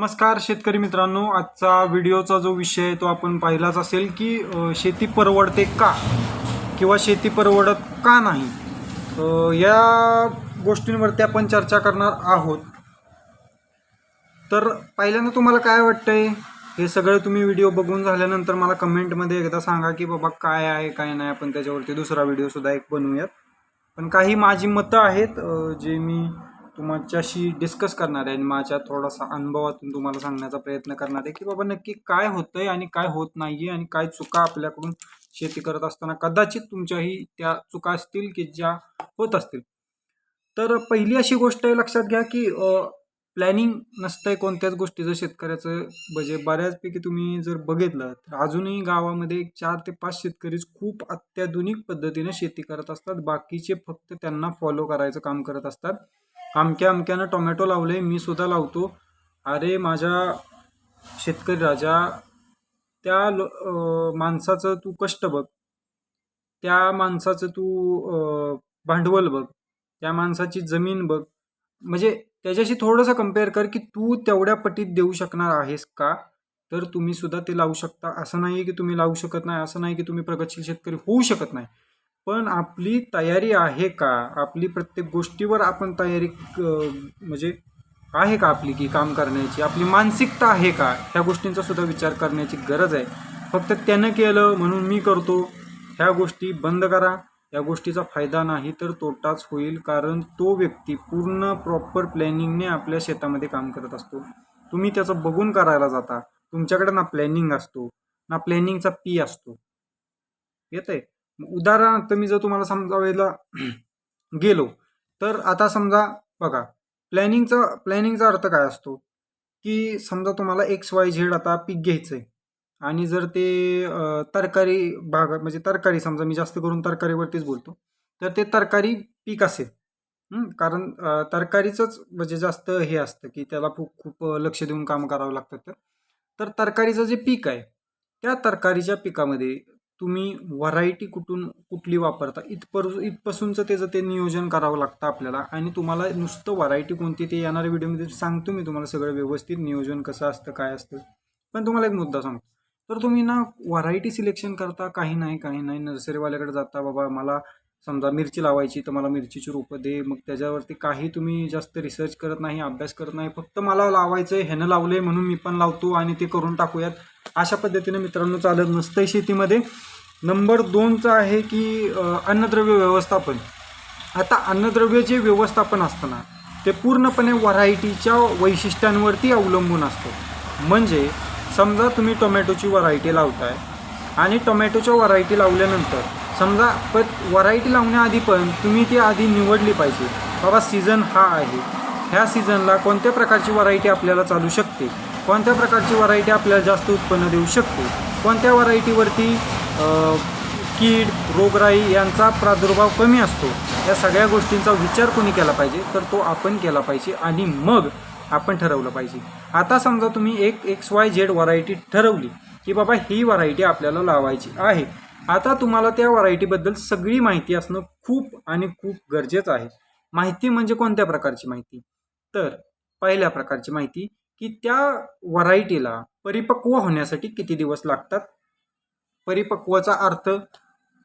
नमस्कार शेतकरी मित्रांनो आजचा व्हिडिओचा जो विषय आहे तो आपण पाहिलाच असेल की शेती परवडते का किंवा शेती परवडत का नाही? या गोष्टींवरती आपण चर्चा करणार आहोत. तर पहिल्यांदा तुम्हाला काय वाटतंय? हे सगळं तुम्ही व्हिडिओ बघून झाल्यानंतर मला कमेंटमध्ये एकदा सांगा की बाबा काय आहे काय नाही आपण त्याच्यावरती दुसरा व्हिडिओसुद्धा एक बनवूयात. पण काही माझी मतं आहेत जे मी तुमच्याशी डिस्कस करणार आहे आणि माझ्या थोडासा अनुभवातून तुम्हाला सांगण्याचा प्रयत्न करणार आहे की बाबा नक्की काय होतंय आणि काय होत नाही आहे आणि काय चुका आपल्याकडून शेती करत असताना कदाचित तुमच्याही त्या चुका असतील की ज्या होत असतील. तर पहिली अशी गोष्ट आहे लक्षात घ्या की प्लॅनिंग नसतंय कोणत्याच गोष्टीचं शेतकऱ्याचं म्हणजे बऱ्याचपैकी तुम्ही जर बघितलं तर अजूनही गावामध्ये चार ते पाच शेतकरीच खूप अत्याधुनिक पद्धतीने शेती करत असतात. बाकीचे फक्त त्यांना फॉलो करायचं काम करत असतात. अमक्या अमक्यानं टोमॅटो लावले मी सुद्धा लावतो. अरे माझ्या शेतकरी राजा त्या लो माणसाचं तू कष्ट बघ. त्या माणसाचं तू भांडवल बघ. त्या माणसाची जमीन बघ. म्हणजे त्याच्याशी थोडंसं कंपेअर कर की तू तेवढ्या पटीत देऊ शकणार आहेस का? तर तुम्ही सुद्धा ते लावू शकता. असं नाही की तुम्ही लावू शकत नाही असं नाही की तुम्ही प्रगतशील शेतकरी होऊ शकत नाही. पण आपली तयारी आहे का? आपली प्रत्येक गोष्टीवर आपण तयारी म्हणजे आहे का आपली की काम करण्याची? आपली मानसिकता आहे का? ह्या गोष्टींचा सुद्धा विचार करण्याची गरज आहे. फक्त त्यानं केलं म्हणून मी करतो. ह्या गोष्टी बंद करा. या गोष्टीचा फायदा नाही तर तोटाच होईल कारण तो व्यक्ती पूर्ण प्रॉपर प्लॅनिंगने आपल्या शेतामध्ये काम करत असतो. तुम्ही त्याचं बघून करायला जाता. तुमच्याकडे ना प्लॅनिंग असतो ना प्लॅनिंगचा पी असतो. येत आहे उदाहरणार्थ मी जर तुम्हाला समजावायला गेलो तर आता समजा बघा प्लॅनिंगचा प्लॅनिंगचा अर्थ काय असतो? की समजा तुम्हाला एक्स वाय झेड आता पीक घ्यायचं आहे आणि जर ते तरकारी भाग म्हणजे तरकारी समजा मी जास्त करून तरकारीवरतीच बोलतो तर ते तरकारी पीक असेल. कारण तरकारीचंच म्हणजे जास्त हे असतं की त्याला खूप खूप लक्ष देऊन काम करावं लागतं. तर तर तरकारीचं जे पीक आहे त्या तरकारीच्या पिकामध्ये तुम्ही व्हरायटी कुठून कुठली वापरता? इथपर इथपासूनचं त्याचं ते नियोजन करावं लागतं आपल्याला. आणि तुम्हाला नुसतं व्हरायटी कोणती ते येणाऱ्या व्हिडिओमध्ये सांगतो मी तुम्हाला सगळं व्यवस्थित नियोजन कसं असतं काय असतं. पण तुम्हाला एक मुद्दा सांगतो. तर तुम्ही ना व्हरायटी सिलेक्शन करता काही नाही काही नाही. नर्सरीवाल्याकडे जाता बाबा मला समजा मिरची लावायची तर मला मिरचीची रोपं दे. मग त्याच्यावरती काही तुम्ही जास्त रिसर्च करत नाही अभ्यास करत नाही. फक्त मला लावायचं आहे ह्यानं लावलं आहे म्हणून मी पण लावतो आणि ते करून टाकूयात. अशा पद्धतीने मित्रांनो चालत नसतंय शेतीमध्ये. नंबर दोनचं आहे की अन्नद्रव्य व्यवस्थापन. आता अन्नद्रव्य जे व्यवस्थापन असतं ना ते पूर्णपणे व्हरायटीच्या वैशिष्ट्यांवरती अवलंबून असतं. म्हणजे समजा तुम्ही टोमॅटोची व्हरायटी लावताय आणि टोमॅटोच्या व्हरायटी लावल्यानंतर समजा पण व्हरायटी लावण्याआधी पण तुम्ही ती आधी निवडली पाहिजे. बाबा सीझन हा आहे. ह्या सीझनला कोणत्या प्रकारची व्हरायटी आपल्याला चालू शकते? कोणत्या प्रकारची व्हरायटी आपल्याला जास्त उत्पन्न देऊ शकते? कोणत्या व्हरायटीवरती कीड रोगराई यांचा प्रादुर्भाव कमी असतो? या सगळ्या गोष्टींचा विचार कोणी केला पाहिजे? तर तो आपण केला पाहिजे. आणि मग आपण ठरवलं पाहिजे. आता समजा तुम्ही एक एक्स वाय झेड व्हरायटी ठरवली की बाबा ही व्हरायटी आपल्याला लावायची आहे. आता तुम्हाला त्या व्हरायटीबद्दल सगळी माहिती असणं खूप आणि खूप गरजेचं आहे. माहिती म्हणजे कोणत्या प्रकारची माहिती? तर पहिल्या प्रकारची माहिती की त्या व्हरायटीला परिपक्व होण्यासाठी किती दिवस लागतात? परिपक्वचा अर्थ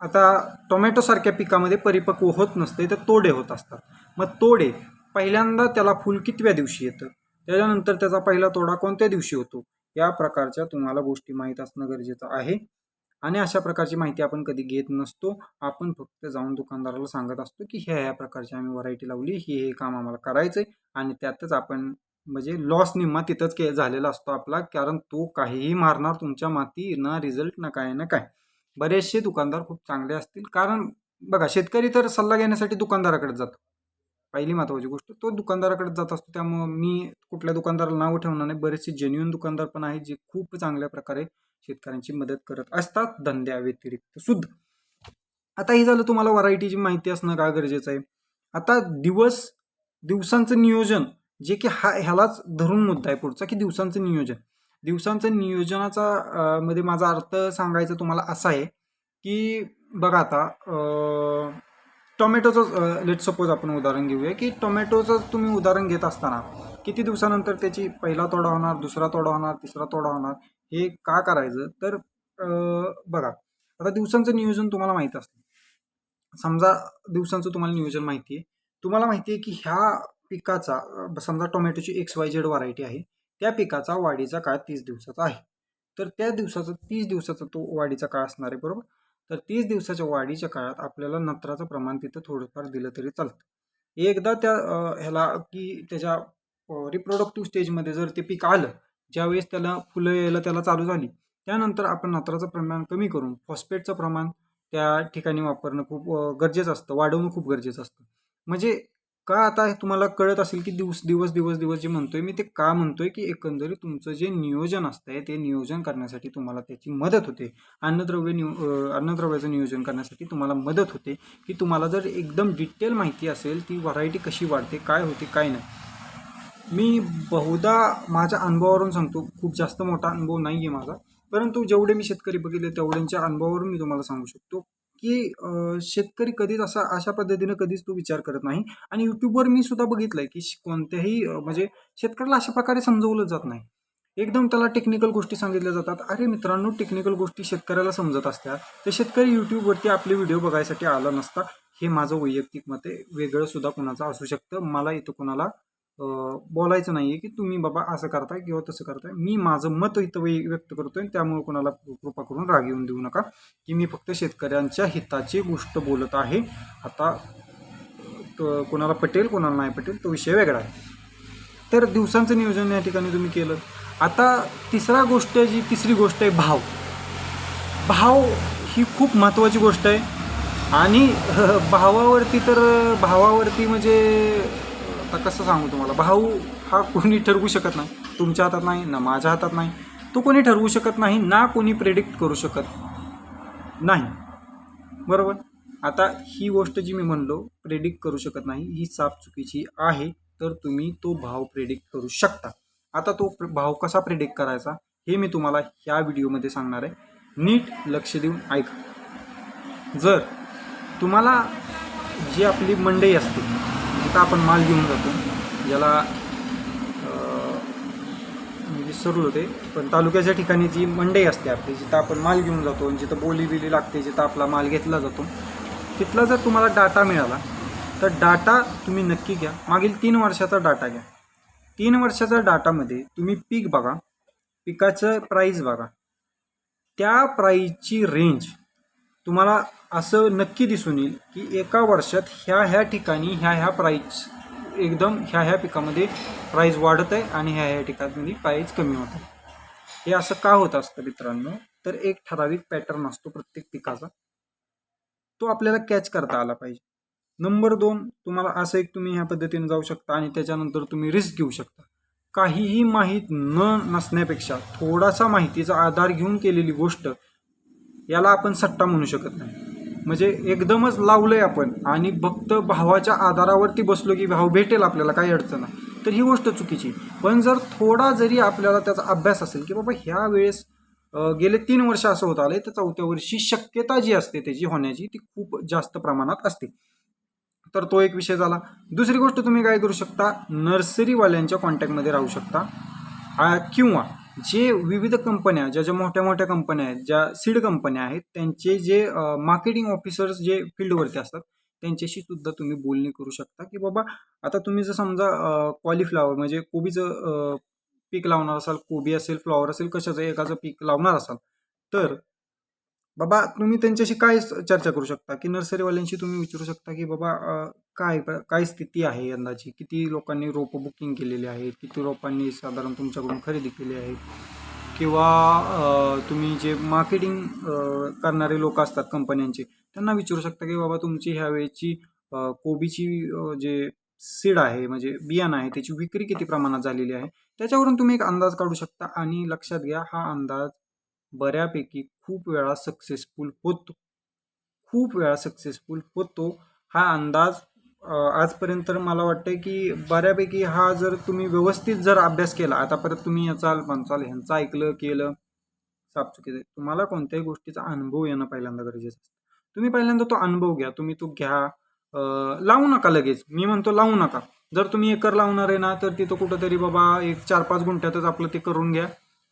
आता टोमॅटोसारख्या पिकामध्ये परिपक्व होत नसते तर तोडे होत असतात. मग तोडे पहिल्यांदा त्याला फुल कितव्या दिवशी येतं? त्याच्यानंतर त्याचा पहिला तोडा कोणत्या दिवशी होतो? या प्रकारच्या तुम्हाला गोष्टी माहीत असणं गरजेचं आहे. आणि अशा प्रकारची माहिती आपण कधी घेत नसतो. आपण फक्त जाऊन दुकानदाराला सांगत असतो की ह्या ह्या प्रकारची आम्ही व्हरायटी लावली. हे हे काम आम्हाला करायचं आहे आणि त्यातच आपण म्हणजे लॉस निम्मा तिथंच के झालेला असतो आपला. कारण तो काहीही मारणार तुमच्या माती ना रिझल्ट ना काय ना काय. बरेचसे दुकानदार खूप चांगले असतील. कारण बघा शेतकरी तर सल्ला घेण्यासाठी दुकानदाराकडे जातो. पहिली महत्त्वाची गोष्ट तो दुकानदाराकडे जात असतो. त्यामुळं मी कुठल्या दुकानदाराला नाव ठेवणार नाही. बरेचसे जेन्युन दुकानदार पण आहेत जे खूप चांगल्या प्रकारे शेतकऱ्यांची मदत करत असतात धंद्याव्यतिरिक्त सुद्धा. आता हे झालं तुम्हाला व्हरायटीची माहिती असणं का गरजेचं आहे? आता दिवस दिवसांचं नियोजन जे की हा ह्यालाच धरून मुद्दा आहे पुढचा की दिवसांचं नियोजन. दिवसांचं नियोजनाचा मध्ये माझा अर्थ सांगायचा तुम्हाला असा आहे की बघा आता टोमॅटोचं लेट सपोज आपण उदाहरण घेऊया की टोमॅटोचं तुम्ही उदाहरण घेत असताना किती दिवसानंतर त्याची पहिला तोडा होणार दुसरा तोडा होणार तिसरा तोडा होणार हे का करायचं? तर बघा आता दिवसांचं नियोजन तुम्हाला माहीत असतं. समजा दिवसांचं तुम्हाला नियोजन माहिती आहे. तुम्हाला माहिती आहे की ह्या पिकाचा समजा टोमॅटोची एक्स वाय झेड व्हरायटी आहे त्या पिकाचा वाढीचा काळ तीस दिवसाचा आहे. तर त्या दिवसाचा तीस दिवसाचा तो वाढीचा काळ असणार आहे बरोबर? तर तीस दिवसाच्या वाढीच्या काळात आपल्याला नत्राचं प्रमाण तिथं थोडंफार दिलं तरी चालतं. एकदा त्या ह्याला की त्याच्या रिप्रोडक्टिव्ह स्टेजमध्ये जर ते पीक आलं ज्यावेळेस त्याला फुलं यायला त्याला चालू झाली त्यानंतर आपण नत्राचं प्रमाण कमी करून फॉस्फेटचं प्रमाण त्या ठिकाणी वापरणं खूप गरजेचं असतं वाढवणं खूप गरजेचं असतं. म्हणजे का आता हे तुम्हाला कळत असेल की दिवस दिवस दिवस दिवस जे म्हणतोय मी ते का म्हणतोय की एकंदरीत तुमचं जे नियोजन असतंय ते नियोजन करण्यासाठी तुम्हाला त्याची मदत होते. अन्नद्रव्य नियो अन्नद्रव्याचं नियोजन करण्यासाठी तुम्हाला मदत होते. की तुम्हाला जर एकदम डिटेल माहिती असेल ती व्हरायटी कशी वाढते काय होते काय नाही. मी बहुधा माझ्या अनुभवावरून सांगतो खूप जास्त मोठा अनुभव नाही आहे माझा. परंतु जेवढे मी शेतकरी बघितले तेवढ्यांच्या अनुभवावरून मी तुम्हाला सांगू शकतो. की शेतकरी कधीच असा अशा पद्धतीनं कधीच तो विचार करत नाही. आणि यूट्यूबवर मी सुद्धा बघितलं आहे की कोणत्याही म्हणजे शेतकऱ्याला अशा प्रकारे समजवलं जात नाही. एकदम त्याला टेक्निकल गोष्टी सांगितल्या जातात. अरे मित्रांनो टेक्निकल गोष्टी शेतकऱ्याला समजत असतात. तर शेतकरी यूट्यूबवरती आपले व्हिडिओ बघायसाठी आला नसता. हे माझं वैयक्तिक मते वेगळं सुद्धा कोणाचं असू शकतं. मला इथं कोणाला बोलायचं नाही आहे की तुम्ही बाबा असं करताय किंवा तसं करताय. मी माझं मत इथं व्यक्त करतोय त्यामुळे कोणाला कृपा करून राग येऊन देऊ नका की मी फक्त शेतकऱ्यांच्या हिताची गोष्ट बोलत आहे. आता कोणाला पटेल कोणाला नाही पटेल तो विषय वेगळा आहे. तर दिवसांचं नियोजन या ठिकाणी तुम्ही केलं. आता तिसरा गोष्ट जी तिसरी गोष्ट आहे भाव. भाव ही खूप महत्त्वाची गोष्ट आहे. आणि भावावरती तर भावावरती म्हणजे आता कसं सांगू तुम्हाला? भाऊ हा कोणी ठरवू शकत नाही. तुमच्या हातात नाही ना माझ्या हातात नाही. तो कोणी ठरवू शकत नाही ना कोणी प्रेडिक्ट करू शकत नाही. बरोबर? आता ही गोष्ट जी मी म्हणलो प्रेडिक्ट करू शकत नाही ही साप चुकीची आहे. तर तुम्ही तो भाव प्रेडिक्ट करू शकता. आता तो भाव कसा प्रेडिक्ट करायचा हे मी तुम्हाला ह्या व्हिडिओमध्ये सांगणार आहे. नीट लक्ष देऊन ऐका. जर तुम्हाला जी आपली मंडई असते जिथं आपण माल घेऊन जातो. ज्याला मी विसरलो ते. पण तालुक्याच्या ठिकाणी जी मंडई असते आपली जिथं आपण माल घेऊन जातो आणि जिथं बोली बिली लागते जिथं आपला माल घेतला जातो तिथला जर तुम्हाला डाटा मिळाला तर डाटा तुम्ही नक्की घ्या. मागील तीन वर्षाचा डाटा घ्या. तीन वर्षाच्या डाटामध्ये तुम्ही पीक बघा. पिकाचं प्राईज बघा. त्या प्राईजची रेंज तुम्हाला असं नक्की दिसून येईल की एका वर्षात ह्या ह्या ठिकाणी ह्या ह्या प्राईज एकदम ह्या ह्या पिकामध्ये प्राईज वाढत आहे आणि ह्या ह्या ठिकाणी प्राईज कमी होत आहे. हे असं का होत असतं मित्रांनो? तर एक ठराविक पॅटर्न असतो प्रत्येक पिकाचा. तो आपल्याला कॅच करता आला पाहिजे. नंबर दोन तुम्हाला असं एक तुम्ही ह्या पद्धतीने जाऊ शकता आणि त्याच्यानंतर तुम्ही रिस्क घेऊ शकता. काहीही माहीत न नसण्यापेक्षा थोडासा माहितीचा आधार घेऊन केलेली गोष्ट याला आपण सट्टा म्हणू शकत नाही. म्हणजे एकदमच लावलंय आपण. आणि फक्त भावाच्या आधारावरती बसलो की भाव भेटेल आपल्याला काही अडचण नाही. तर ही गोष्ट चुकीची. पण जर थोडा जरी आपल्याला त्याचा अभ्यास असेल की बाबा ह्या वेळेस गेले तीन वर्ष असं होत आलंय तर चौथ्या वर्षी शक्यता जी असते त्याची होण्याची ती खूप जास्त प्रमाणात असते. तर तो एक विषय झाला. दुसरी गोष्ट तुम्ही काय करू शकता नर्सरीवाल्यांच्या कॉन्टॅक्टमध्ये राहू शकता. किंवा जे विविध कंपन्या ज्या ज्या मोठ्या मोठ्या कंपन्या आहेत ज्या सीड कंपन्या आहेत त्यांचे जे मार्केटिंग ऑफिसर्स जे फील्डवरती असतात त्यांच्याशी सुद्धा तुम्ही बोलणी करू शकता की बाबा आता तुम्ही जर समजा कॉलीफ्लावर म्हणजे कोबीचं पीक लावणार असाल कोबी असेल फ्लॉवर असेल कशाचं एकाचं पीक लावणार असाल तर बाबा तुम्ही त्यांच्याशी काय चर्चा करू शकता? की नर्सरीवाल्यांशी तुम्ही विचारू शकता की बाबा काय काय स्थिती आहे यंदाची? किती लोकांनी रोपं बुकिंग केलेली आहेत? किती रोपांनी साधारण तुमच्याकडून खरेदी केली आहे किंवा तुम्ही जे मार्केटिंग करणारे लोक असतात कंपन्यांचे त्यांना विचारू शकता की बाबा तुमची ह्यावेळेची कोबीची जे सीड आहे म्हणजे बियाणं आहे त्याची विक्री किती प्रमाणात झालेली आहे? त्याच्यावरून तुम्ही एक अंदाज काढू शकता आणि लक्षात घ्या हा अंदाज बऱ्यापैकी खूप वेळा सक्सेसफुल होतो. खूप वेळा सक्सेसफुल होतो. हा अंदाज आजपर्यंत तर मला वाटतं की बऱ्यापैकी हा जर तुम्ही व्यवस्थित जर अभ्यास केला आता परत तुम्ही याचाल पंचाल ह्यांचं ऐकलं केलं साप चुकीचं आहे. तुम्हाला कोणत्याही गोष्टीचा अनुभव येणं पहिल्यांदा गरजेचं असतं. तुम्ही पहिल्यांदा तो अनुभव घ्या तुम्ही तो घ्या लावू नका लगेच. मी म्हणतो लावू नका. जर तुम्ही एकर लावणार आहे ना तर तिथं कुठंतरी बाबा एक चार पाच गुंठ्यातच आपलं ते करून घ्या.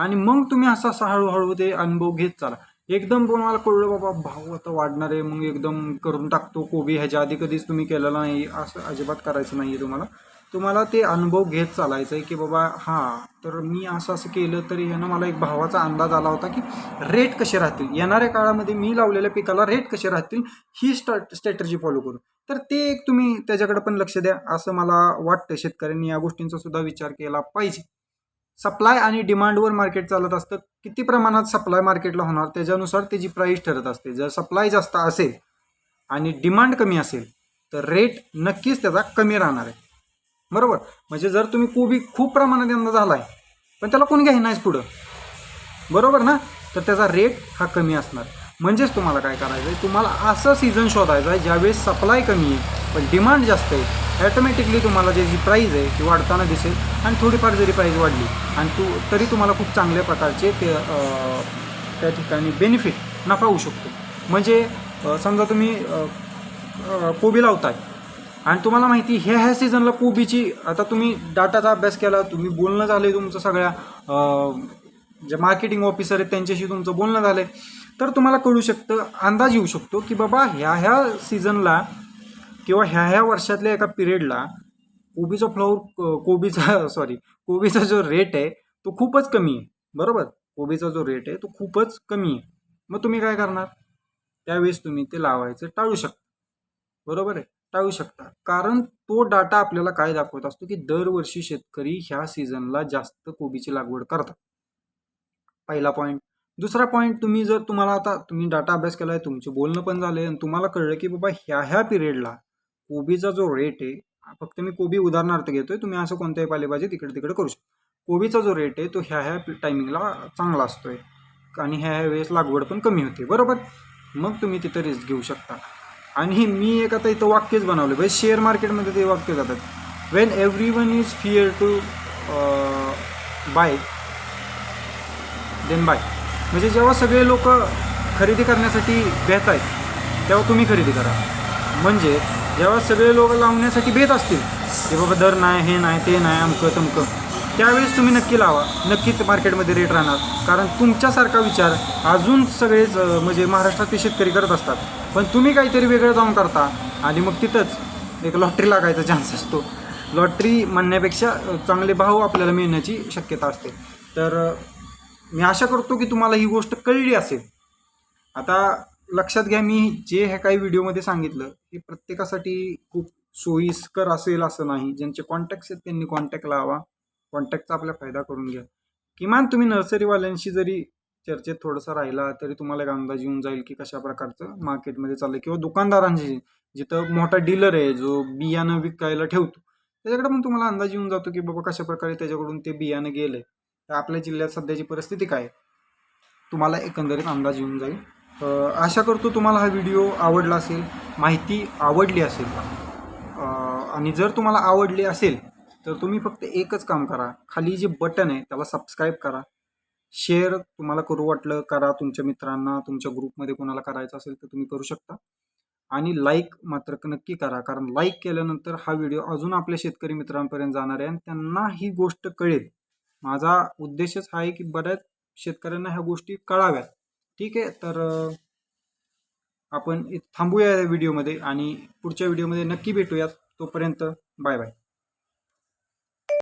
आणि मग तुम्ही असं असं हळूहळू ते अनुभव घेत चाला. एकदम कोणाला कळलं बाबा भाव आता वाढणार आहे मग एकदम करून टाकतो कोबी ह्याच्या आधी कधीच तुम्ही केलेला नाही असं अजिबात करायचं नाही आहे तुम्हाला. तुम्हाला ते अनुभव घेत चालायचं आहे की बाबा हां तर मी असं असं केलं तरी यानं मला एक भावाचा अंदाज आला होता की रेट कसे राहतील? येणाऱ्या काळामध्ये मी लावलेल्या पिकाला रेट कसे राहतील? ही स्टार्ट स्ट्रॅटर्जी फॉलो करू. तर ते एक तुम्ही त्याच्याकडे पण लक्ष द्या असं मला वाटतं. शेतकऱ्यांनी या गोष्टींचा सुद्धा विचार केला पाहिजे. सप्लाय आणि डिमांडवर मार्केट चालत असतं. किती प्रमाणात सप्लाय मार्केटला होणार? त्याच्यानुसार त्याची प्राईस ठरत असते. जर सप्लाय जास्त असेल आणि डिमांड कमी असेल तर रेट नक्कीच त्याचा कमी राहणार आहे. बरोबर? म्हणजे जर तुम्ही कोबी खूप प्रमाणात यंदा झाला आहे पण त्याला कोण घ्यायनाच पुढं? बरोबर ना? तर त्याचा रेट हा कमी असणार. म्हणजेच तुम्हाला काय करायचं आहे तुम्हाला असं सीझन शोधायचं आहे ज्यावेळेस सप्लाय कमी आहे पण डिमांड जास्त आहे ॲटोमॅटिकली तुम्हाला जी प्राईज आहे ती वाढताना दिसेल आणि थोडीफार जरी प्राईज वाढली आणि तू तरी तुम्हाला खूप चांगल्या प्रकारचे ते त्या ठिकाणी बेनिफिट नफा होऊ शकतो. म्हणजे समजा तुम्ही कोबी लावताय आणि तुम्हाला माहिती ह्या ह्या सीझनला कोबीची आता तुम्ही डाटाचा अभ्यास केला तुम्ही बोलणं झालं आहे तुमचं सगळ्या जे मार्केटिंग ऑफिसर आहेत त्यांच्याशी तुमचं बोलणं झालं आहे तर तुम्हाला कळू शकतं अंदाज येऊ शकतो की बाबा ह्या ह्या सीझनला किंवा ह्या ह्या वर्षातल्या एका पिरियडला कोबीचा फ्लॉवर कोबीचा सॉरी कोबीचा जो रेट आहे तो खूपच कमी आहे. बरोबर? कोबीचा जो रेट आहे तो खूपच कमी आहे. मग तुम्ही काय करणार? त्यावेळेस तुम्ही ते लावायचं टाळू शकता. बरोबर आहे? टाळू शकता. कारण तो डाटा आपल्याला काय दाखवत असतो की दरवर्षी शेतकरी ह्या सीझनला जास्त कोबीची लागवड करतात. पहिला पॉईंट दुसरा पॉईंट तुम्ही जर तुम्हाला आता तुम्ही डाटा अभ्यास केला आहे तुमचे बोलणं पण झालं आणि तुम्हाला कळलं की बाबा ह्या ह्या पिरियडला कोबीचा जो रेट आहे फक्त मी कोबी उदाहरणार्थ घेतोय तुम्ही असं कोणत्याही पालेभाजी तिकडे तिकडे करू शकता. कोबीचा जो रेट आहे तो ह्या ह्या टायमिंगला चांगला असतोय आणि ह्या ह्या वेळेस लागवड पण कमी होते बरोबर? मग तुम्ही तिथं रिस्क घेऊ शकता. आणि मी एक आता इथं वाक्यच बनवलं भाई शेअर मार्केटमध्ये म्हणजे ते वाक्य जातात. When everyone is fear to buy then buy म्हणजे जेव्हा सगळे लोक खरेदी करण्यासाठी बेहत आहेत तेव्हा तुम्ही खरेदी करा. म्हणजे जेव्हा सगळे लोक लावण्यासाठी भेट असतील की बाबा दर नाही हे नाही ते नाही अमकं तमकं त्यावेळेस तुम्ही नक्की लावा. नक्कीच मार्केटमध्ये रेट राहणार. कारण तुमच्यासारखा विचार अजून सगळेच म्हणजे महाराष्ट्रातले शेतकरी करत असतात. पण तुम्ही काहीतरी वेगळं जाऊन करता आणि मग तिथंच एक लॉटरी लागायचा चान्स असतो. लॉटरी म्हणण्यापेक्षा चांगले भाव आपल्याला मिळण्याची शक्यता असते. तर मी आशा करतो की तुम्हाला ही गोष्ट कळली असेल. आता लक्षात घ्या मी जे हे काही व्हिडिओमध्ये सांगितलं हे प्रत्येकासाठी खूप सोयीस्कर असेल असं नाही. ज्यांचे कॉन्टॅक्ट्स आहेत त्यांनी कॉन्टॅक्ट लावा. कॉन्टॅक्टचा आपला फायदा करून घ्या. किमान तुम्ही नर्सरीवाल्यांशी जरी चर्चेत थोडंसं राहिला तरी तुम्हाला एक अंदाज येऊन जाईल की कशा प्रकारचं मार्केटमध्ये चाललं किंवा दुकानदारांशी जिथं मोठा डीलर आहे जो बियाणं विकायला ठेवतो त्याच्याकडे पण तुम्हाला अंदाज येऊन जातो की बाबा कशा प्रकारे त्याच्याकडून ते बियाणं गेलं आहे तर आपल्या जिल्ह्यात सध्याची परिस्थिती काय आहे? तुम्हाला एकंदरीत अंदाज येऊन जाईल. आशा करतो तुम्हाला हा व्हिडिओ आवडला असेल माहिती आवडली असेल. आणि जर तुम्हाला आवडली असेल तर तुम्ही फक्त एकच काम करा. खाली जे बटन आहे त्याला सबस्क्राईब करा. शेअर तुम्हाला करू वाटलं करा तुमच्या मित्रांना तुमच्या ग्रुपमध्ये कोणाला करायचं असेल तर तुम्ही करू शकता. आणि लाईक मात्र नक्की करा कारण लाईक केल्यानंतर हा व्हिडिओ अजून आपल्या शेतकरी मित्रांपर्यंत जाणार आहे आणि त्यांना ही गोष्ट कळेल. माझा उद्देशच हा आहे की बऱ्याच शेतकऱ्यांना ह्या गोष्टी कळाव्यात. ठीक आहे तर आपण थांबूया या व्हिडिओमध्ये आणि पुढच्या व्हिडिओमध्ये नक्की भेटूयात. तोपर्यंत बाय बाय.